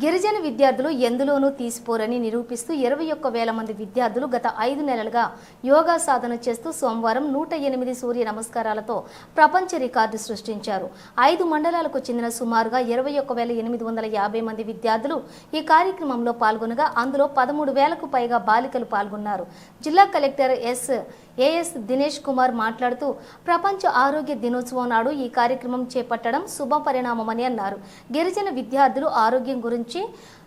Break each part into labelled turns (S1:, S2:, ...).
S1: గిరిజన విద్యార్థులు ఎందులోనూ తీసిపోరని నిరూపిస్తూ ఇరవై ఒక్క వేల మంది విద్యార్థులు గత ఐదు నెలలుగా యోగా సాధన చేస్తూ సోమవారం నూట ఎనిమిది సూర్య నమస్కారాలతో ప్రపంచ రికార్డు సృష్టించారు. ఐదు మండలాలకు చెందిన సుమారుగా ఇరవై ఒక్క వేల ఎనిమిది వందల యాభై మంది విద్యార్థులు ఈ కార్యక్రమంలో పాల్గొనగా అందులో పదమూడు వేలకు పైగా బాలికలు పాల్గొన్నారు. జిల్లా collector yes as Dinesh Kumar మాట్లాడుతూ ప్రపంచ ఆరోగ్య దినోత్సవం నాడు ఈ కార్యక్రమం చేపట్టడం శుభ పరిణామమని అన్నారు. గిరిజన విద్యార్థులు ఆరోగ్యం గురించి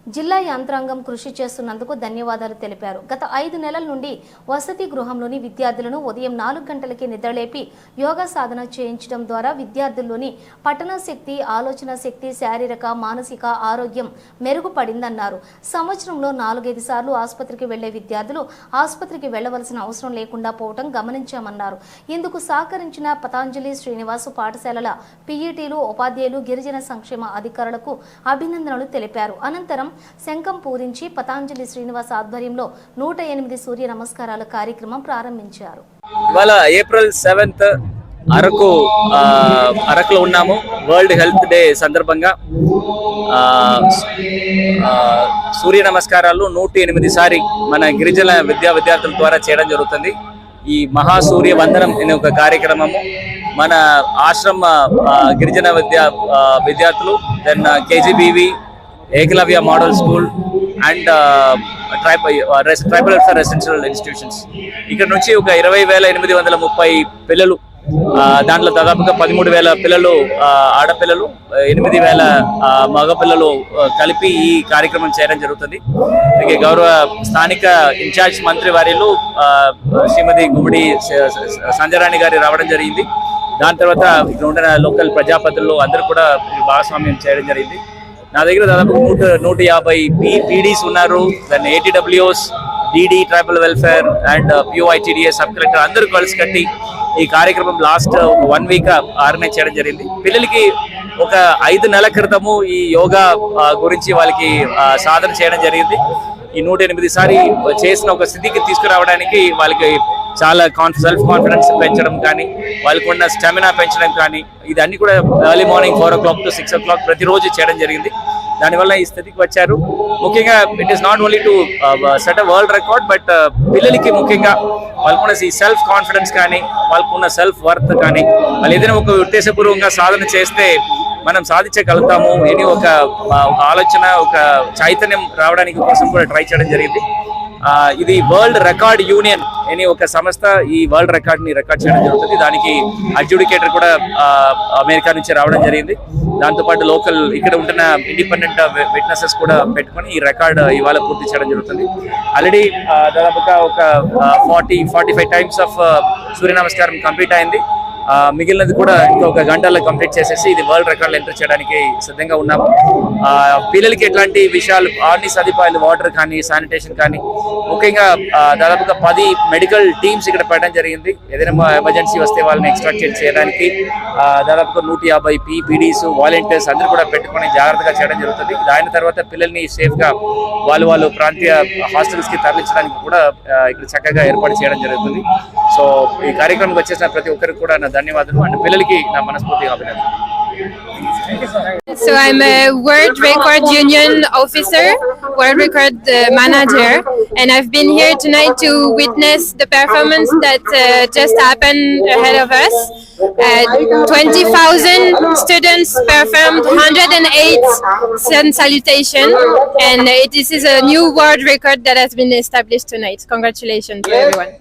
S1: జిల్లా యంత్రాంగం కృషి చేస్తున్నందుకు ధన్యవాదాలు తెలిపారు. గత ఐదు నెలల నుండి వసతి గృహంలోని విద్యార్థులను ఉదయం నాలుగు గంటలకి నిద్రలేపి యోగా సాధన చేయించడం ద్వారా విద్యార్థుల్లోని పఠన శక్తి ఆలోచన శక్తి శారీరక మానసిక ఆరోగ్యం మెరుగుపడిందన్నారు. సంవత్సరంలో నాలుగైదు సార్లు ఆసుపత్రికి వెళ్ళే విద్యార్థులు ఆసుపత్రికి వెళ్ళవలసిన అవసరం లేకుండా పోవటం గమనించామన్నారు. ఇందుకు సహకరించిన పతాంజలి శ్రీనివాసు పాఠశాలల పీఈటీలు ఉపాధ్యాయులు గిరిజన సంక్షేమ అధికారులకు అభినందనలు తెలిపారు. అనంతరం శంఖం పూరించి పతాంజలి శ్రీనివాస్ ఆధ్వర్యంలో నూట ఎనిమిది సూర్య నమస్కారాల కార్యక్రమం ప్రారంభించారు.
S2: ఇవాళ ఏప్రిల్ సెవెంత్ అరకు అరకులో ఉన్నాము. వరల్డ్ హెల్త్ డే సందర్భంగా సూర్య నమస్కారాలు నూట ఎనిమిది సారి మన గిరిజన విద్యా విద్యార్థుల ద్వారా చేయడం జరుగుతుంది. ఈ మహాసూర్య వందనం అనే ఒక కార్యక్రమము మన ఆశ్రమ గిరిజన విద్యా విద్యార్థులు then KGBV Eklavya model school and tribal tribal welfare residential institutions. ఇక్కడ నుంచి ఒక ఇరవై వేల ఎనిమిది వందల ముప్పై పిల్లలు దాంట్లో దాదాపుగా పదమూడు వేల పిల్లలు ఆడపిల్లలు ఎనిమిది వేల మగపిల్లలు కలిపి ఈ కార్యక్రమం చేయడం జరుగుతుంది. అలాగే గౌరవ స్థానిక ఇన్ఛార్జ్ మంత్రి వారిలు శ్రీమతి గుమ్మడి సంజయరాణి గారి రావడం జరిగింది. దాని తర్వాత ఇక్కడ ఉండిన లోకల్ ప్రజాపతులు అందరూ కూడా భాగస్వామ్యం చేయడం జరిగింది. నా దగ్గర దాదాపు నూట నూట యాభై పీ పీడీస్ ఉన్నారు. దాన్ని ATWS DD tribal welfare and PO ITDA sub collector అందరూ కలిసి కట్టి ఈ కార్యక్రమం లాస్ట్ వన్ వీక్ ఆర్గనైజ్ చేయడం జరిగింది. పిల్లలకి ఒక ఐదు నెలల క్రితము ఈ యోగా uh, గురించి వాళ్ళకి uh, సాధన చేయడం జరిగింది. ఈ నూట ఎనిమిది సారి చేసిన ఒక స్థితికి తీసుకురావడానికి వాళ్ళకి చాలా కాన్ సెల్ఫ్ కాన్ఫిడెన్స్ పెంచడం కానీ వాళ్ళకు ఉన్న స్టామినా పెంచడం కానీ ఇదన్నీ కూడా early morning four o'clock to six o'clock ప్రతిరోజు చేయడం జరిగింది. దానివల్ల ఈ స్థితికి వచ్చారు. ముఖ్యంగా it is not only to set a world record but పిల్లలకి ముఖ్యంగా వాళ్ళకున్న ఈ సెల్ఫ్ కాన్ఫిడెన్స్ కానీ వాళ్ళకున్న సెల్ఫ్ వర్త్ కానీ వాళ్ళు ఏదైనా ఒక ఉద్దేశపూర్వకంగా సాధన చేస్తే మనం సాధించగలుగుతాము. అని ఒక ఒక ఆలోచన ఒక చైతన్యం రావడానికి కోసం కూడా ట్రై చేయడం జరిగింది. ఇది వరల్డ్ రికార్డ్ యూనియన్ అని ఒక సంస్థ ఈ వరల్డ్ రికార్డ్ని రికార్డ్ చేయడం జరుగుతుంది. దానికి అడ్జుడికేటర్ కూడా అమెరికా నుంచి రావడం జరిగింది. దాంతోపాటు లోకల్ ఇక్కడ ఉంటున్న ఇండిపెండెంట్ విట్నెసెస్ కూడా పెట్టుకొని ఈ రికార్డ్ ఇవాళ పూర్తి చేయడం జరుగుతుంది. ఆల్రెడీ దాదాపుగా ఒక forty forty five times of సూర్య నమస్కారం కంప్లీట్ అయింది. మిగిలినది కూడా ఇంకొక గంటల్లో కంప్లీట్ చేసేసి ఇది వరల్డ్ రికార్డులు ఎంటర్ చేయడానికి సిద్ధంగా ఉన్నాము. పిల్లలకి ఎట్లాంటి విషయాలు అన్ని సదుపాయాలు వాటర్ కానీ శానిటేషన్ కానీ ముఖ్యంగా దాదాపుగా పది మెడికల్ టీమ్స్ ఇక్కడ పెట్టడం జరిగింది. ఏదైనా ఎమర్జెన్సీ వస్తే వాళ్ళని ఎక్స్ట్రాక్ట్ చేయడానికి దాదాపుగా నూట యాభై పీపీడీస్ వాలంటీర్స్ అందరూ కూడా పెట్టుకొని జాగ్రత్తగా చేయడం జరుగుతుంది. దాని తర్వాత పిల్లల్ని సేఫ్గా వాళ్ళు వాళ్ళు ప్రాంతీయ హాస్టల్స్కి తరలించడానికి కూడా ఇక్కడ చక్కగా ఏర్పాటు చేయడం జరుగుతుంది. సో ఈ కార్యక్రమం వచ్చేసిన ప్రతి ఒక్కరికి కూడా నా ధన్యవాదాలు. అండ్ పిల్లలకి నా మనస్ఫూర్తిగా అభినందనలు.
S3: So I'm a World Record Union officer, World Record uh, manager, and I've been here tonight to witness the performance that uh, just happened ahead of us. Uh, 20,000 students performed 108 sun salutation, and this is a new world record that has been established tonight. Congratulations to everyone.